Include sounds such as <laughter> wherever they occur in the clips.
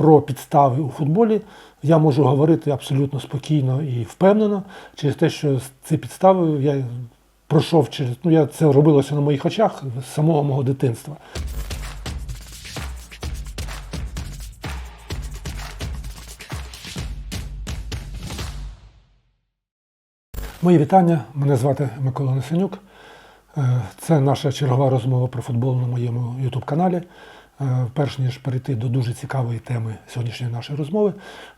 про підстави у футболі я можу говорити абсолютно спокійно і впевнено через те, що ці підстави я пройшов через ну я це робилося на моїх очах з самого мого дитинства. Мої вітання. Мене звати Микола Несенюк. Е, Це наша чергова розмова про футбол на моєму YouTube каналі. Е, Перш ніж перейти до дуже цікавої теми сьогоднішньої нашої розмови,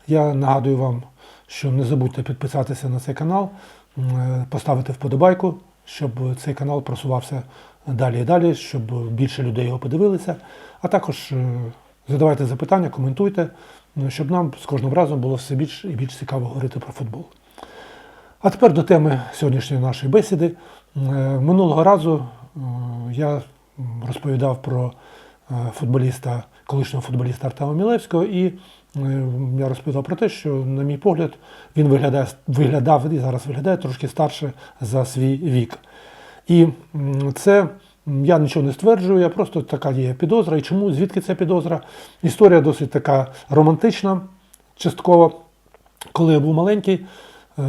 я нагадую вам, що не забудьте підписатися на цей канал, е, поставити вподобайку, щоб цей канал просувався далі і далі, щоб більше людей його подивилися. А також е, задавайте запитання, коментуйте, щоб нам з кожним разом було все більш і більш цікаво говорити про футбол. А тепер до теми сьогоднішньої нашої бесіди. Минулого разу я розповідав про футболіста, колишнього футболіста Артема Мілевського, і е, я розповідав про те, що, на мій погляд, він виглядає, виглядав і зараз виглядає трошки старше за свій вік. І це я нічого не стверджую, я просто така є підозра. І чому? Звідки ця підозра? Історія досить така романтична, частково. Коли я був маленький, е,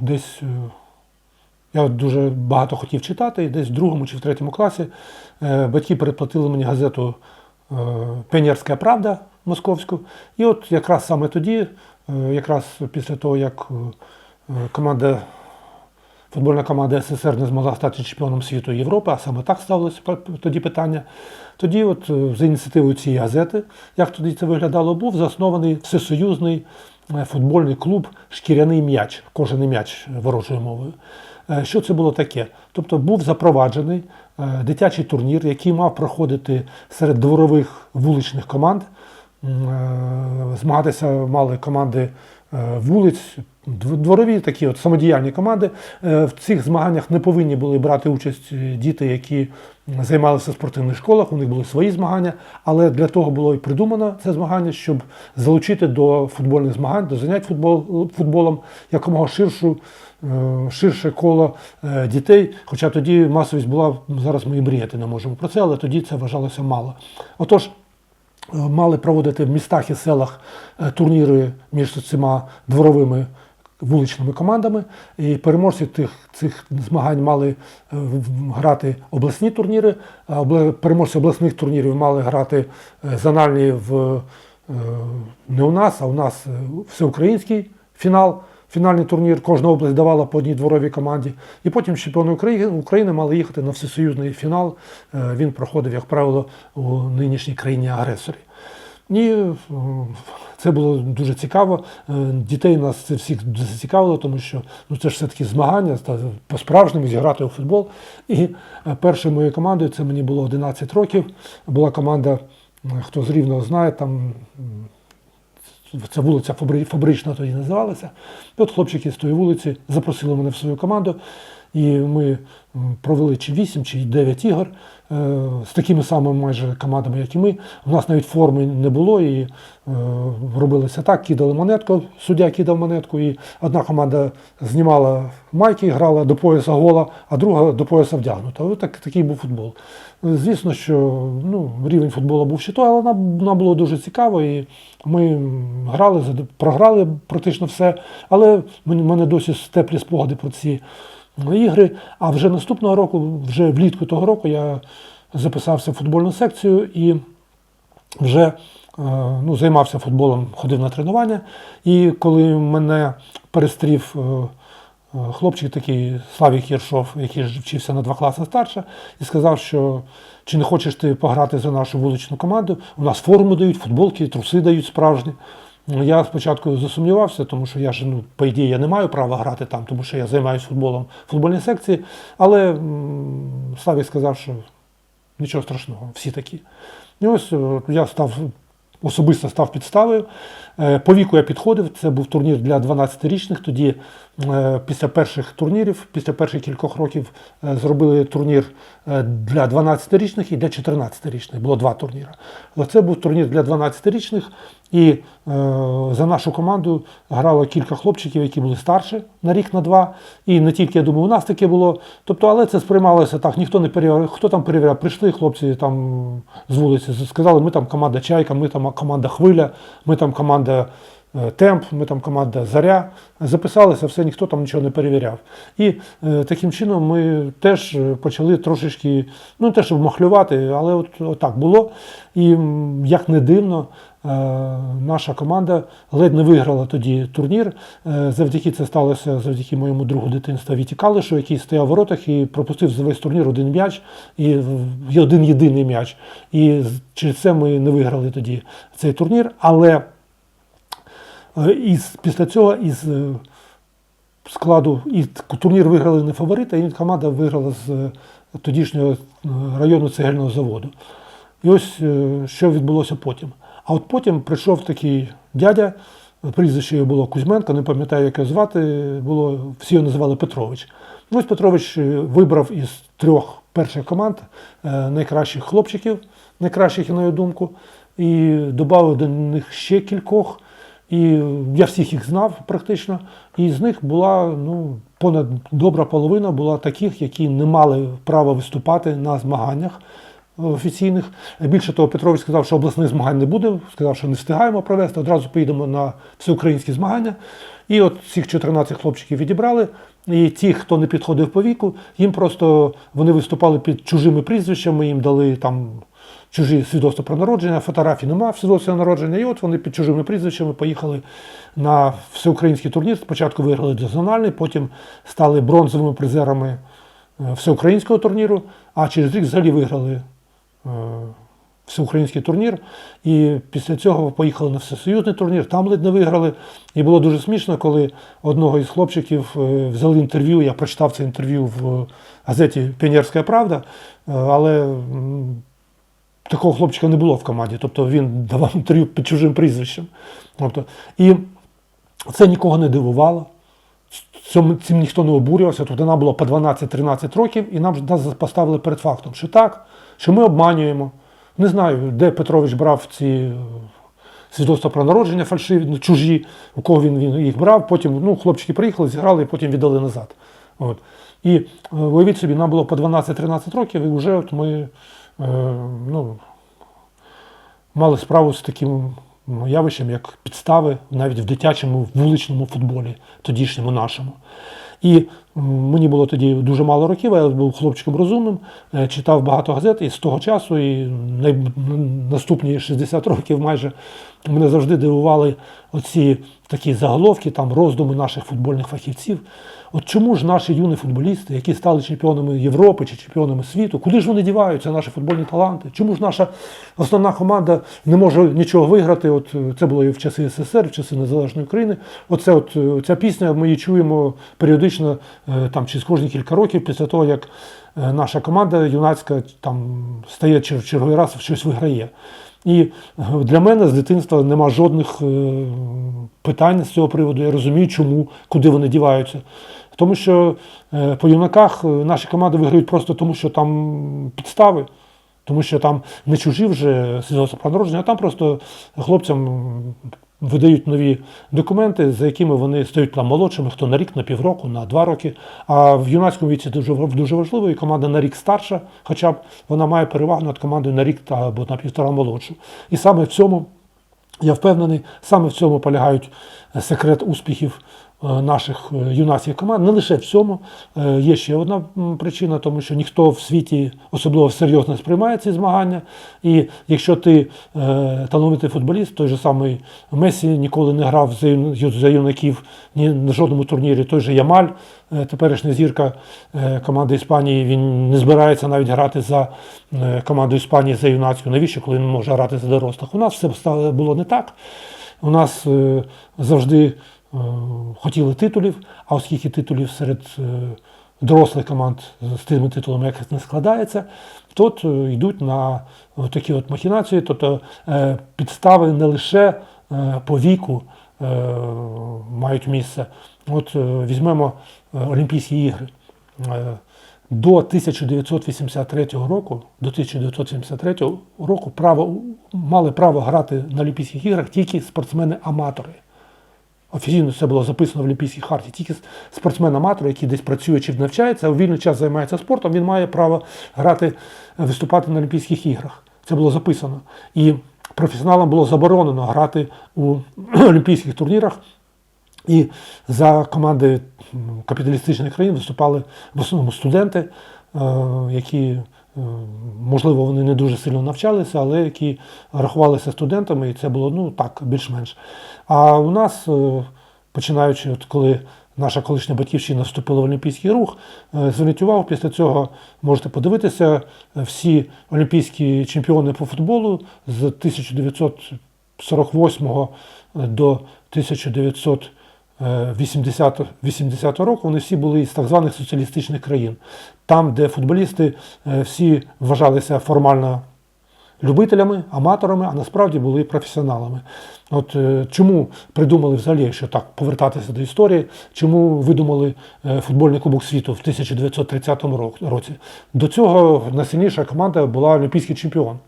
десь е, я дуже багато хотів читати, і десь в другому чи в третьому класі е, батьки передплатили мені газету е, Піонерська Правда московську. І от якраз саме тоді, е, якраз після того, як команда футбольна команда СССР не змогла стати чемпіоном світу Європи, а саме так ставилося тоді питання. Тоді, от за ініціативою цієї газети, як тоді це виглядало, був заснований всесоюзний футбольний клуб Шкіряний м'яч, кожен м'яч е, ворожою мовою. Е, Що це було таке? Тобто був запроваджений е, дитячий турнір, який мав проходити серед дворових вуличних команд. Е, Змагатися мали команди е, вулиць, дв- дворові такі от самодіяльні команди. Е, В цих змаганнях не повинні були брати участь е, діти, які займалися в спортивних школах, у них були свої змагання, але для того було і придумано це змагання, щоб залучити до футбольних змагань, до занять футбол, футболом якомога ширшу, е, ширше коло е, дітей. Хоча тоді масовість була, зараз ми і мріяти не можемо про це, але тоді це вважалося мало. Отож, Е, мали проводити в містах і селах е, турніри між цими дворовими вуличними командами. І переможці тих цих змагань мали е, грати обласні турніри, а переможці обласних турнірів мали грати е, зональні в е, не у нас, а у нас е, всеукраїнський фінал. Фінальний турнір кожна область давала по одній дворовій команді. І потім чемпіони України, України мали їхати на всесоюзний фінал. Е, Він проходив, як правило, у нинішній країні-агресорі. І е, це було дуже цікаво. Е, Дітей нас це всіх зацікавило, тому що ну, це ж все-таки змагання по-справжньому зіграти у футбол. І першою моєю командою, це мені було 11 років, була команда, хто з Рівного знає, там Ця вулиця Фабри- Фабрична тоді називалася. І от хлопчики з тої вулиці запросили мене в свою команду, і ми провели чи 8, чи 9 ігор е, з такими самими майже командами, як і ми. У нас навіть форми не було, і е, робилося так, кидали монетку, суддя кидав монетку, і одна команда знімала майки, грала до пояса гола, а друга до пояса вдягнута. Ось так, такий був футбол. Звісно, що ну, рівень футболу був ще той, але нам, було дуже цікаво. І ми грали, програли практично все. Але в мене досі теплі спогади про ці ігри. А вже наступного року, вже влітку того року, я записався в футбольну секцію і вже е, ну, займався футболом, ходив на тренування. І коли мене перестрів е, хлопчик такий Славік Єршов, який вчився на два класи старше, і сказав, що чи не хочеш ти пограти за нашу вуличну команду? У нас форму дають, футболки, труси дають справжні. Ну, Я спочатку засумнівався, тому що я ж, ну, по ідеї, я не маю права грати там, тому що я займаюся футболом в футбольній секції. Але Славік сказав, що нічого страшного, всі такі. І ось е, я став особисто став підставою. Е, По віку я підходив. Це був турнір для 12-річних. Тоді, е, після перших турнірів, після перших кількох років, е, зробили турнір е, для 12-річних і для 14-річних. Було два турніри. Це був турнір для 12-річних, і е, за нашу команду грало кілька хлопчиків, які були старше на рік, на два. І не тільки, я думаю, у нас таке було. Тобто, але це сприймалося так, ніхто не перевіряв. Хто там перевіряв? Прийшли хлопці там з вулиці, сказали, ми там команда Чайка, ми там команда Хвиля, ми там команда е, Темп, ми там команда Заря. Записалися, все, ніхто там нічого не перевіряв. І е, таким чином ми теж е, почали трошечки, ну не те, щоб махлювати, але от, от так було. І як не дивно, е, наша команда ледь не виграла тоді турнір. Е, Завдяки це сталося завдяки моєму другу дитинства Віті Калишу, який стояв в воротах і пропустив за весь турнір один м'яч, і один єдиний м'яч. І через це ми не виграли тоді цей турнір. Але е, із, після цього із е, складу і турнір виграли не фаворити, і команда виграла з е, тодішнього е, району цегельного заводу. І ось е, що відбулося потім. А от потім прийшов такий дядя, прізвище його було Кузьменко, не пам'ятаю, як його звати, було, всі його називали Петрович. Ну, Ось Петрович е, вибрав із трьох перших команд е, найкращих хлопчиків, найкращих, на його думку, і додав до них ще кількох. І я всіх їх знав практично. І з них була ну, понад добра половина була таких, які не мали права виступати на змаганнях офіційних. Більше того, Петрович сказав, що обласних змагань не буде, сказав, що не встигаємо провести, одразу поїдемо на всеукраїнські змагання. І от цих 14 хлопчиків відібрали. І ті, хто не підходив по віку, їм просто вони виступали під чужими прізвищами, їм дали там чужі свідоцтва про народження, фотографій немає в народження. І от вони під чужими прізвищами поїхали на всеукраїнський турнір. Спочатку виграли дозональний, потім стали бронзовими призерами е, всеукраїнського турніру, а через рік взагалі виграли е, всеукраїнський турнір. І після цього поїхали на всесоюзний турнір, там ледь не виграли. І було дуже смішно, коли одного із хлопчиків е, взяли інтерв'ю. Я прочитав це інтерв'ю в газеті Піонерська Правда, але такого хлопчика не було в команді. Тобто він давав інтерв'ю під чужим прізвищем. Тобто, і це нікого не дивувало. Цьому, цим ніхто не обурювався. Тобто вона була по 12-13 років, і нам нас поставили перед фактом, що так, що ми обманюємо. Не знаю, де Петрович брав ці е, свідоцтва про народження фальшиві, ну, чужі, у кого він, він їх брав. Потім ну, хлопчики приїхали, зіграли і потім віддали назад. От. І е, уявіть собі, нам було по 12-13 років, і вже от ми ну, мали справу з таким явищем, як підстави навіть в дитячому вуличному футболі, тодішньому нашому. І мені було тоді дуже мало років, я був хлопчиком розумним, е, читав багато газет, і з того часу, і наступні 60 років майже мене завжди дивували оці такі заголовки, там роздуми наших футбольних фахівців. От чому ж наші юні футболісти, які стали чемпіонами Європи чи чемпіонами світу, куди ж вони діваються, наші футбольні таланти? Чому ж наша основна команда не може нічого виграти? От е, це було і в часи СССР, в часи Незалежної України. Оце от е, ця пісня ми її чуємо періодично е, там через кожні кілька років після того, як наша команда юнацька там стає в черговий раз щось виграє. І для мене з дитинства нема жодних питань з цього приводу. Я розумію, чому, куди вони діваються. Тому що е, по юнаках е, наші команди виграють просто тому, що там підстави, тому що там не чужі вже свідоцтва народження, а там просто хлопцям видають нові документи, за якими вони стають там молодшими, хто на рік, на півроку, на два роки. А в юнацькому віці дуже, дуже важливо, і команда на рік старша, хоча б вона має перевагу над командою на рік або на півтора молодшу. І саме в цьому я впевнений, саме в цьому полягають е, секрет успіхів наших е, юнацьких команд. Не лише в цьому. Е, Є ще одна причина, тому що ніхто в світі особливо серйозно сприймає ці змагання. І якщо ти е, талановитий футболіст, той же самий Месі ніколи не грав за, юнаків ні на жодному турнірі, той же Ямаль, е, теперішня зірка е, команди Іспанії, він не збирається навіть грати за е, команду Іспанії за юнацьку. Навіщо, коли він може грати за дорослих? У нас все було не так. У нас е, завжди е, хотіли титулів, а оскільки титулів серед е, дорослих команд з тими титулами якось не складається, то е, йдуть на такі от махінації, тобто е, підстави не лише е, по віку е, мають місце. От е, візьмемо е, Олімпійські ігри. Е, До 1983 року, до 1973 року право, мали право грати на Олімпійських іграх тільки спортсмени-аматори. Офіційно це було записано в Олімпійській харті. Тільки спортсмен-аматор, який десь працює чи навчається, а у вільний час займається спортом, він має право грати, виступати на Олімпійських іграх. Це було записано. І професіоналам було заборонено грати у <clears throat> олімпійських турнірах. І за команди капіталістичних країн виступали в основному студенти, е, які, е, можливо, вони не дуже сильно навчалися, але які рахувалися студентами, і це було ну так, більш-менш. А у нас, е, починаючи, от коли наша колишня батьківщина вступила в Олімпійський рух, е, зверніть увагу, після цього можете подивитися е, всі олімпійські чемпіони по футболу з 1948 до 1900 80 80 року вони всі були з так званих соціалістичних країн, там, де футболісти е, всі вважалися формально любителями, аматорами, а насправді були професіоналами. От е, чому придумали взагалі, якщо так повертатися до історії, чому видумали е, футбольний кубок світу в 1930 році? До цього найсильніша команда була олімпійський чемпіон.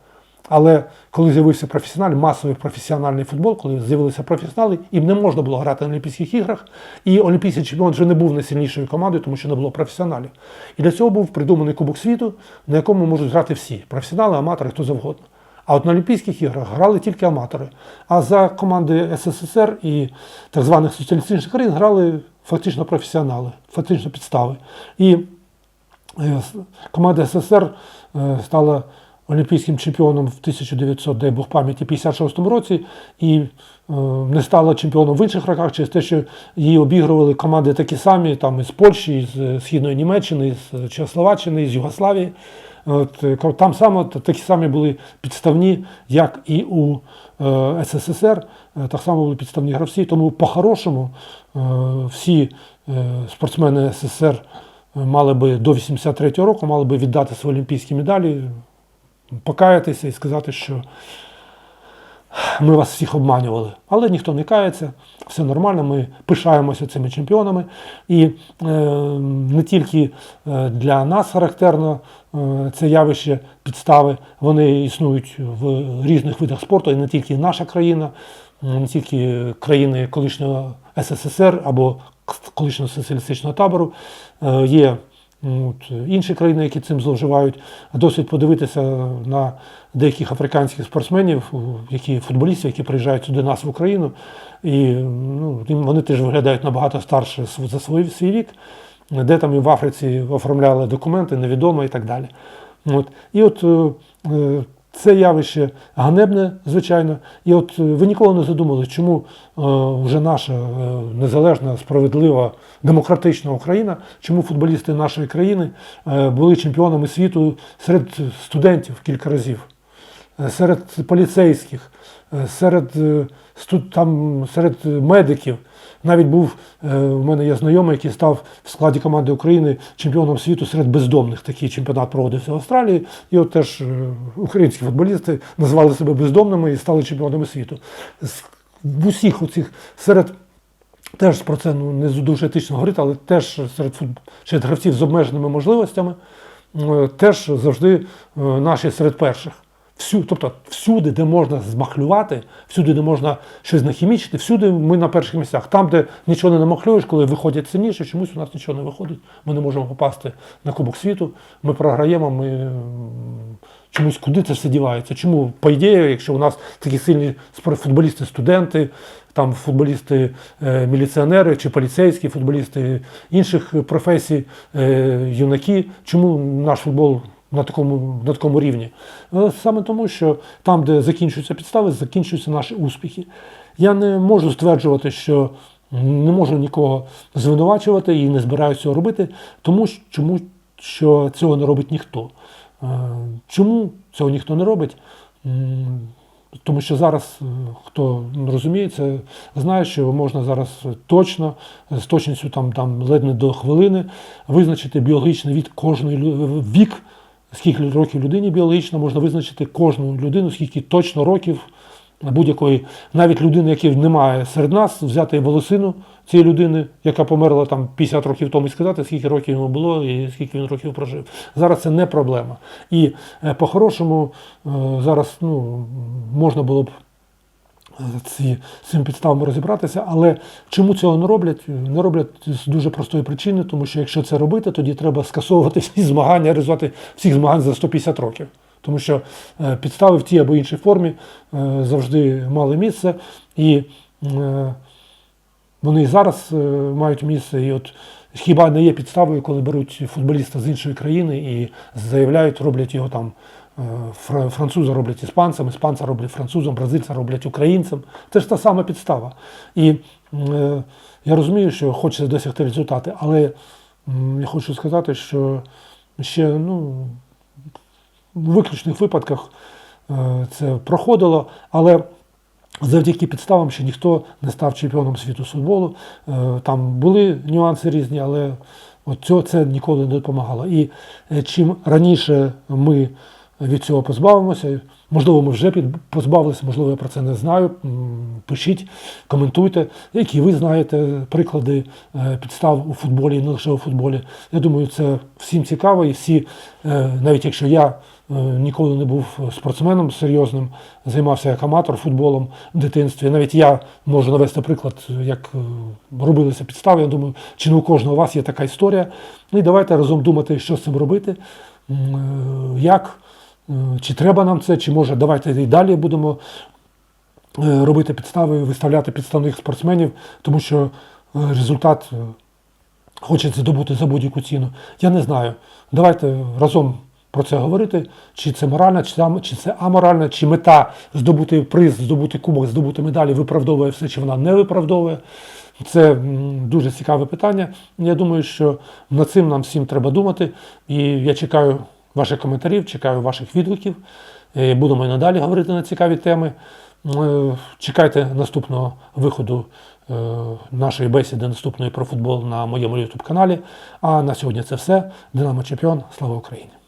Але коли з'явився професіонал, масовий професіональний футбол, коли з'явилися професіонали, їм не можна було грати на Олімпійських іграх, і олімпійський чемпіон вже не був найсильнішою командою, тому що не було професіоналів. І для цього був придуманий Кубок світу, на якому можуть грати всі професіонали, аматори, хто завгодно. А от на Олімпійських іграх грали тільки аматори. А за команди СССР і так званих соціалістичних країн грали фактично професіонали, фактично підстави. І Е, Команда СССР е, стала олімпійським чемпіоном в 1900, дай Бог пам'яті, 56 році і е, не стала чемпіоном в інших роках через те, що її обігрували команди такі самі, там із Польщі, з е, Східної Німеччини, з Чехословаччини, з Югославії. От, е, там само такі самі були підставні, як і у е, СССР, е, так само були підставні гравці. Тому по-хорошому е, всі е, спортсмени СССР мали би до 83-го року мали би віддати свої олімпійські медалі, покаятися і сказати, що ми вас всіх обманювали. Але ніхто не кається, все нормально, ми пишаємося цими чемпіонами. І е, не тільки е, для нас характерно е, це явище підстави, вони існують в різних видах спорту, і не тільки наша країна, не тільки країни колишнього СССР або колишнього соціалістичного табору. Е, Є от, інші країни, які цим зловживають. Досить подивитися на деяких африканських спортсменів, які футболістів, які приїжджають сюди нас в Україну, і ну, вони теж виглядають набагато старше за свій, свій вік, де там і в Африці оформляли документи, невідомо і так далі. От. І от е, е, це явище ганебне, звичайно. І от е, ви ніколи не задумали, чому е, вже наша е, незалежна, справедлива, демократична Україна, чому футболісти нашої країни були чемпіонами світу серед студентів кілька разів, серед поліцейських, серед, там, серед медиків. Навіть був е, у мене є знайомий, який став в складі команди України чемпіоном світу серед бездомних. Такий чемпіонат проводився в Австралії. І от теж е, українські футболісти назвали себе бездомними і стали чемпіонами світу. В усіх оцих серед теж про це ну, не дуже етично говорити, але теж серед, фут- серед гравців з обмеженими можливостями е, теж завжди е, наші серед перших. Всю, тобто всюди, де можна змахлювати, всюди, де можна щось нахімічити, всюди ми на перших місцях. Там, де нічого не намахлюєш, коли виходять сильніше, чомусь у нас нічого не виходить. Ми не можемо попасти на Кубок світу, ми програємо, ми чомусь куди це все дівається. Чому, по ідеї, якщо у нас такі сильні футболісти, студенти, там футболісти, е, міліціонери чи поліцейські, футболісти інших професій, е, юнаки, чому наш футбол на такому, на такому рівні? Саме тому, що там, де закінчуються підстави, закінчуються наші успіхи. Я не можу стверджувати, що не можу нікого звинувачувати і не збираюся цього робити, тому чому що цього не робить ніхто. Е, Чому цього ніхто не робить? Тому що зараз, е, хто розуміє, це знає, що можна зараз точно, з точністю там, там ледь не до хвилини, визначити біологічний від кожної вік, скільки років людині біологічно, можна визначити кожну людину, скільки точно років будь-якої, навіть людини, якої немає серед нас, взяти волосину цієї людини, яка померла там 50 років тому, і сказати, скільки років йому було і скільки він років прожив. Зараз це не проблема. І е, по-хорошому е, зараз ну, можна було б ці, з цими підставами розібратися. Але чому цього не роблять? Не роблять з дуже простої причини, тому що якщо це робити, тоді треба скасовувати всі змагання, результати всіх змагань за 150 років. Тому що е, підстави в тій або іншій формі е, завжди мали місце, і е, вони і зараз е, мають місце. І от хіба не є підставою, коли беруть футболіста з іншої країни і заявляють, роблять його там. Е, фра- Француза роблять іспанцем, іспанця роблять французом, бразильця роблять українцем. Це ж та сама підстава. І е, я розумію, що хочеться досягти результати, але я хочу сказати, що ще ну, в виключних випадках е, це проходило, але завдяки підставам ще ніхто не став чемпіоном світу з футболу. Там були нюанси різні, але от цього це ніколи не допомагало. І чим раніше ми від цього позбавимося, можливо, ми вже позбавилися, можливо, я про це не знаю. Пишіть, коментуйте, які ви знаєте приклади е, підстав у футболі, і не лише у футболі. Я думаю, це всім цікаво, і всі, е, навіть якщо я е, ніколи не був спортсменом серйозним, займався як аматор футболом в дитинстві. Навіть я можу навести приклад, як робилися підстави. Я думаю, чи не у кожного у вас є така історія. Ну і давайте разом думати, що з цим робити, як, чи треба нам це, чи може давайте і далі будемо е, робити підстави, виставляти підставних спортсменів, тому що е, результат е, хочеться здобути за будь-яку ціну. Я не знаю. Давайте разом про це говорити, чи це морально, чи це, аморально, чи мета здобути приз, здобути кубок, здобути медалі виправдовує все, чи вона не виправдовує. Це дуже цікаве питання. Я думаю, що над цим нам всім треба думати. І я чекаю ваших коментарів, чекаю ваших відгуків. Е, Будемо і надалі говорити на цікаві теми. Е, Чекайте наступного виходу е, нашої бесіди наступної про футбол на моєму YouTube каналі. А на сьогодні це все. Динамо Чемпіон. Слава Україні!